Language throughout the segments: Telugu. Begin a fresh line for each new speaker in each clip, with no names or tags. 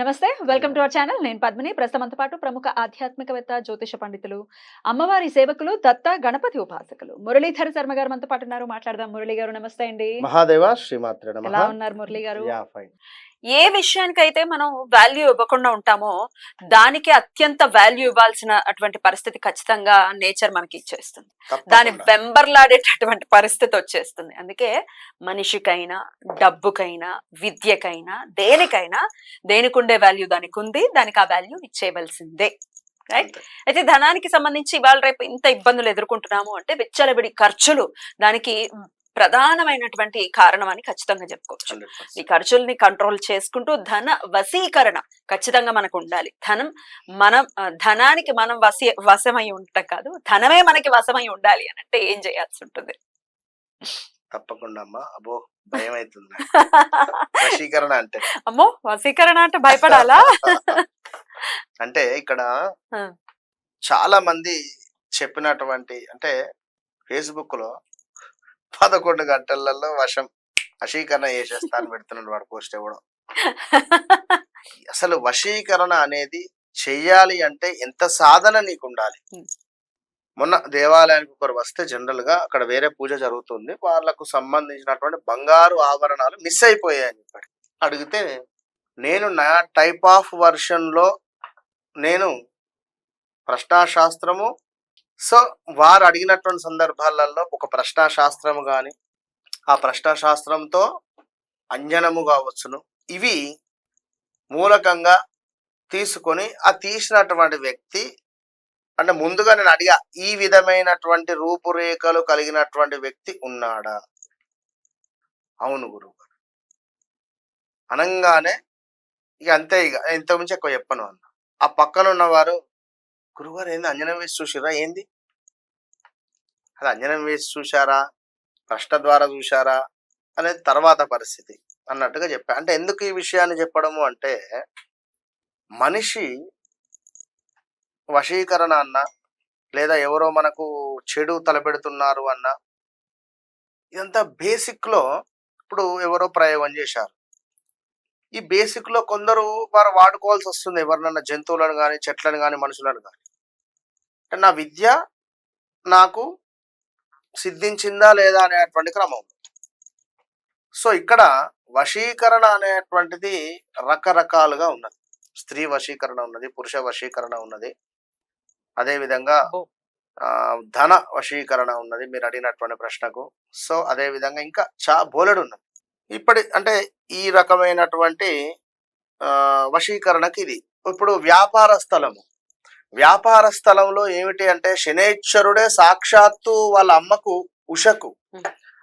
నమస్తే వెల్కమ్ టు అవర్ ఛానల్. నేను పద్మిని. ప్రస్తుతంతో పాటు ప్రముఖ ఆధ్యాత్మికవేత్త జ్యోతిష పండితులు అమ్మవారి సేవకులు దత్త గణపతి ఉపాసకులు మురళీధర శర్మ గారు మనతో పాటు ఉన్నారు. మాట్లాడదాం మురళి గారు నమస్తే అండి.
మహాదేవ శ్రీమాత్ర
ఎలా ఉన్నారు మురళి గారు?
ఏ విషయానికైతే మనం వాల్యూ ఇవ్వకుండా ఉంటామో దానికి అత్యంత వాల్యూ ఇవ్వాల్సిన అటువంటి పరిస్థితి ఖచ్చితంగా నేచర్ మనకి ఇచ్చేస్తుంది. దాని వెంబర్లాడేటటువంటి పరిస్థితి వచ్చేస్తుంది. అందుకే మనిషికైనా డబ్బుకైనా విద్యకైనా దేనికైనా దేనికి ఉండే వాల్యూ దానికి ఉంది దానికి ఆ వాల్యూ ఇచ్చేయవలసిందే. రైట్ అయితే ధనానికి సంబంధించి ఇవాళ రేపు ఇంత ఇబ్బందులు ఎదుర్కొంటున్నాము అంటే విచ్చలవిడి ఖర్చులు దానికి ప్రధానమైనటువంటి కారణం అని ఖచ్చితంగా చెప్పుకోవచ్చు. ఈ ఖర్చుల్ని కంట్రోల్ చేసుకుంటూ ధన వశీకరణ ఖచ్చితంగా మనకు ఉండాలి. ధనం మనం ధనానికి మనం వశీ వశమై ఉండటం కాదు ధనమే మనకి వశమై ఉండాలి అని అంటే ఏం చేయాల్సి ఉంటుంది?
తప్పకుండా అమ్మా. అబ్బో భయం అవుతుంది. వశీకరణ అంటే.
అమ్మో వశీకరణ అంటే భయపడాలా?
అంటే ఇక్కడ. చాలా మంది చెప్పినటువంటి అంటే ఫేస్బుక్లో పదకొండు గంటలలో వశం వశీకరణ చేసేస్తాను పెడుతున్నాడు వాడు పోస్ట్ ఇవ్వడం అసలు వశీకరణ అనేది చెయ్యాలి అంటే ఎంత సాధన నీకు ఉండాలి. మొన్న దేవాలయానికి ఒకరు వస్తే జనరల్గా అక్కడ వేరే పూజ జరుగుతుంది. వాళ్ళకు సంబంధించినటువంటి బంగారు ఆభరణాలు మిస్ అయిపోయాయని చెప్పాడు. అడిగితే నేను నా టైప్ ఆఫ్ వర్షన్లో నేను ప్రశ్నాశాస్త్రము సో వారు అడిగినటువంటి సందర్భాలలో ఒక ప్రశ్నాశాస్త్రము కానీ ఆ ప్రశ్నాశాస్త్రంతో అంజనము కావచ్చును. ఇవి మూలకంగా తీసుకొని ఆ తీసినటువంటి వ్యక్తి అంటే ముందుగా నేను అడిగా ఈ విధమైనటువంటి రూపురేఖలు కలిగినటువంటి వ్యక్తి ఉన్నాడా? అవును గురువు గారు ఇక అంతే ఇక ఇంతకుమించి ఎక్కువ చెప్పను అన్న. ఆ పక్కన ఉన్నవారు గురుగారు ఏంది? అంజనం వేసి చూసిరా ఏంది? అది అంజనం వేసి చూశారా? ప్రశ్న ద్వారా చూశారా? అనేది తర్వాత పరిస్థితి అన్నట్టుగా చెప్పా. అంటే ఎందుకు ఈ విషయాన్ని చెప్పడము అంటే మనిషి వశీకరణ అన్న లేదా ఎవరో మనకు చెడు తలపెడుతున్నారు అన్న ఇదంతా బేసిక్లో ఇప్పుడు ఎవరో ప్రయోగం చేశారు. ఈ బేసిక్లో కొందరు వారు వాడుకోవాల్సి వస్తుంది. ఎవరినన్నా జంతువులను కానీ చెట్లను కానీ మనుషులను కానీ అంటే నా విద్య నాకు సిద్ధించిందా లేదా అనేటువంటి క్రమం. సో ఇక్కడ వశీకరణ అనేటువంటిది రకరకాలుగా ఉన్నది. స్త్రీ వశీకరణ ఉన్నది పురుష వశీకరణ ఉన్నది. అదే విధంగా
ఓ.
ఆ, ధన వశీకరణ ఉన్నది మీరు అడిగినటువంటి ప్రశ్నకు. సో అదే విధంగా ఇంకా చా బోలెడు ఉన్నది. ఇప్పటి అంటే ఈ రకమైనటువంటి ఆ, వశీకరణకి ఇది ఇప్పుడు వ్యాపార స్థలము. వ్యాపార స్థలంలో ఏమిటి అంటే శనేశ్వరుడే సాక్షాత్తు వాళ్ళ అమ్మకు ఉషకు.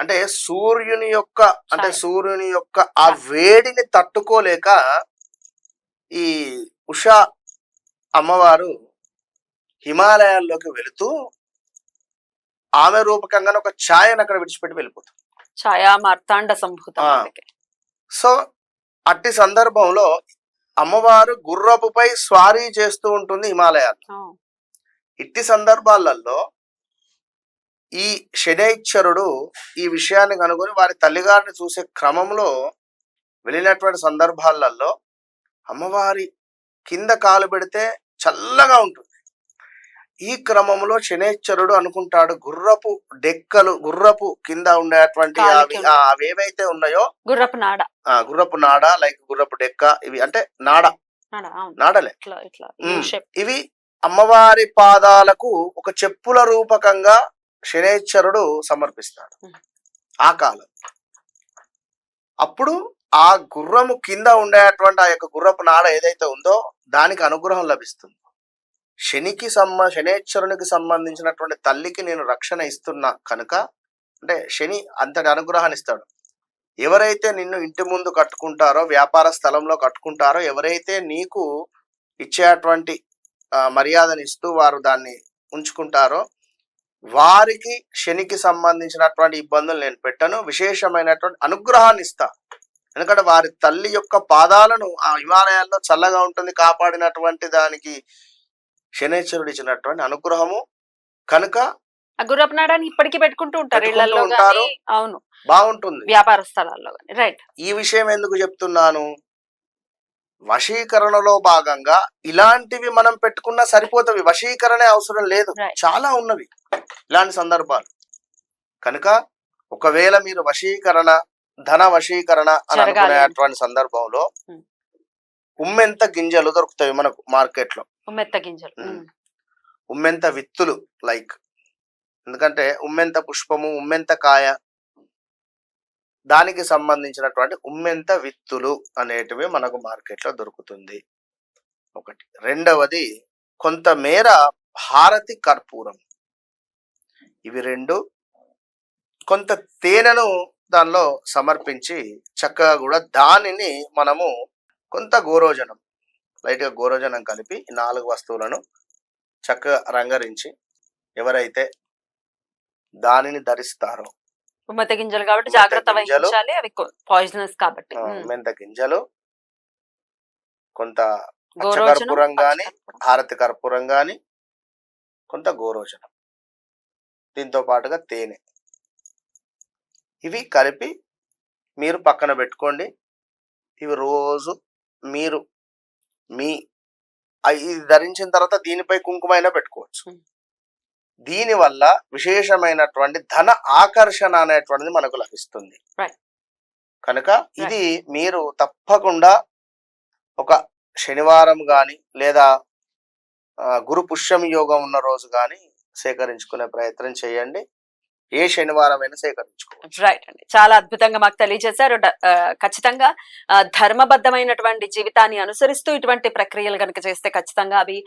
అంటే సూర్యుని యొక్క అంటే. సూర్యుని యొక్క ఆ వేడిని తట్టుకోలేక ఈ ఉష అమ్మవారు హిమాలయాల్లోకి వెళుతూ ఆమె రూపకంగానే ఒక ఛాయను అక్కడ విడిచిపెట్టి వెళ్ళిపోతుంది
ఛాయా మార్తాండ సంభూతం. అందుకే.
సో అట్టి సందర్భంలో అమ్మవారు గుర్రపుపై స్వారీ చేస్తూ ఉంటుంది హిమాలయాలు
ఆ.
ఇట్టి సందర్భాలలో ఈ శనైశ్వరుడు ఈ విషయాన్ని కనుగొని వారి తల్లిగారిని చూసే క్రమంలో వెళ్ళినటువంటి సందర్భాలలో అమ్మవారి కింద కాలు పెడితే చల్లగా ఉంటుంది ఈ క్రమంలో శనేశ్వరుడు అనుకుంటాడు గుర్రపు డెక్కలు గుర్రపు కింద ఉండేటువంటి అవి ఏవైతే ఉన్నాయో
గుర్రపు నాడ.
ఆ గుర్రపు నాడ లైక్ గుర్రపు డెక్క ఇవి అంటే నాడ. నాడలే. ఇవి అమ్మవారి పాదాలకు ఒక చెప్పుల రూపకంగా శనేశ్వరుడు సమర్పిస్తాడు. ఆ కాలం. అప్పుడు ఆ గుర్రము కింద ఉండేటువంటి ఆ యొక్క గుర్రపు నాడ ఏదైతే ఉందో దానికి అనుగ్రహం లభిస్తుంది. శనికి సంబ శనేశ్వరునికి సంబంధించినటువంటి తల్లికి నేను రక్షణ ఇస్తున్నా కనుక అంటే శని అంతటి అనుగ్రహాన్ని ఇస్తాడు. ఎవరైతే నిన్ను ఇంటి ముందు కట్టుకుంటారో వ్యాపార స్థలంలో కట్టుకుంటారో ఎవరైతే నీకు ఇచ్చేటువంటి ఆ, మర్యాదను ఇస్తూ వారు దాన్ని ఉంచుకుంటారో వారికి శనికి సంబంధించినటువంటి ఇబ్బందులు నేను పెట్టను. విశేషమైనటువంటి అనుగ్రహాన్ని ఇస్తా. ఎందుకంటే వారి తల్లి యొక్క పాదాలను ఆ హిమాలయాల్లో చల్లగా ఉంటుంది కాపాడినటువంటి దానికి శనేశ్వరుడు ఇచ్చినటువంటి అనుగ్రహము కనుక
ఆ గుర్రపు నాడాన్ని ఇప్పటికీ పెట్టుకుంటూ ఉంటారు. ఇళ్ళలో అవును.
బాగుంటుంది.
వ్యాపార స్థలాల్లో రైట్.
ఈ విషయం ఎందుకు చెప్తున్నాను? వశీకరణలో భాగంగా ఇలాంటివి మనం పెట్టుకున్నా సరిపోతవి. వశీకరణే అవసరం లేదు. చాలా ఉన్నవి. ఇలాంటి సందర్భాలు. కనుక ఒకవేళ మీరు వశీకరణ ధన వశీకరణ అని. అనుకునేటువంటి సందర్భంలో. ఉమ్మెంత గింజలు దొరుకుతాయి మనకు మార్కెట్ లో
మెత్త గింజలు
ఉమ్.
ఉమ్.
ఉమ్మెంత విత్తులు లైక్ ఎందుకంటే ఉమ్మెంత పుష్పము ఉమ్మెంత కాయ దానికి సంబంధించినటువంటి ఉమ్మెంత విత్తులు అనేటివి మనకు మార్కెట్లో దొరుకుతుంది ఒకటి రెండవది కొంతమేర హారతి కర్పూరం ఇవి రెండు కొంత తేనెను దానిలో సమర్పించి చక్కగా కూడా దానిని మనము కొంత గోరోజనం లైట్గా గోరోజనం కలిపి నాలుగు వస్తువులను చక్కగా రంగరించి ఎవరైతే దానిని ధరిస్తారో
మెత్త గింజలు కాబట్టి జాగ్రత్త. వహించాలి అవి పాయిజనస్ కాబట్టి.
మెంత గింజలు కొంత పచ్చకర్పూరం గాని. హారతి కర్పూరం గాని కొంత గోరోచనం దీంతో పాటుగా తేనె ఇవి కలిపి మీరు పక్కన పెట్టుకోండి ఇవి రోజు మీరు మీ ఇది ధరించిన తర్వాత దీనిపై కుంకుమైనా పెట్టుకోవచ్చు
Hmm.
దీని వల్ల విశేషమైనటువంటి ధన ఆకర్షణ అనేటువంటిది మనకు లభిస్తుంది. కనుక ఇది మీరు తప్పకుండా ఒక శనివారం గాని లేదా గురు పుష్యమి యోగం ఉన్న రోజు గాని సేకరించుకునే ప్రయత్నం చేయండి ఏ శనివారం అయినా సేకరించుకోవచ్చు.
రైట్ అండి. చాలా అద్భుతంగా మాకు తెలియజేశారు. ఖచ్చితంగా ధర్మబద్ధమైనటువంటి జీవితాన్ని అనుసరిస్తూ ఇటువంటి ప్రక్రియలు కనుక చేస్తే ఖచ్చితంగా అవి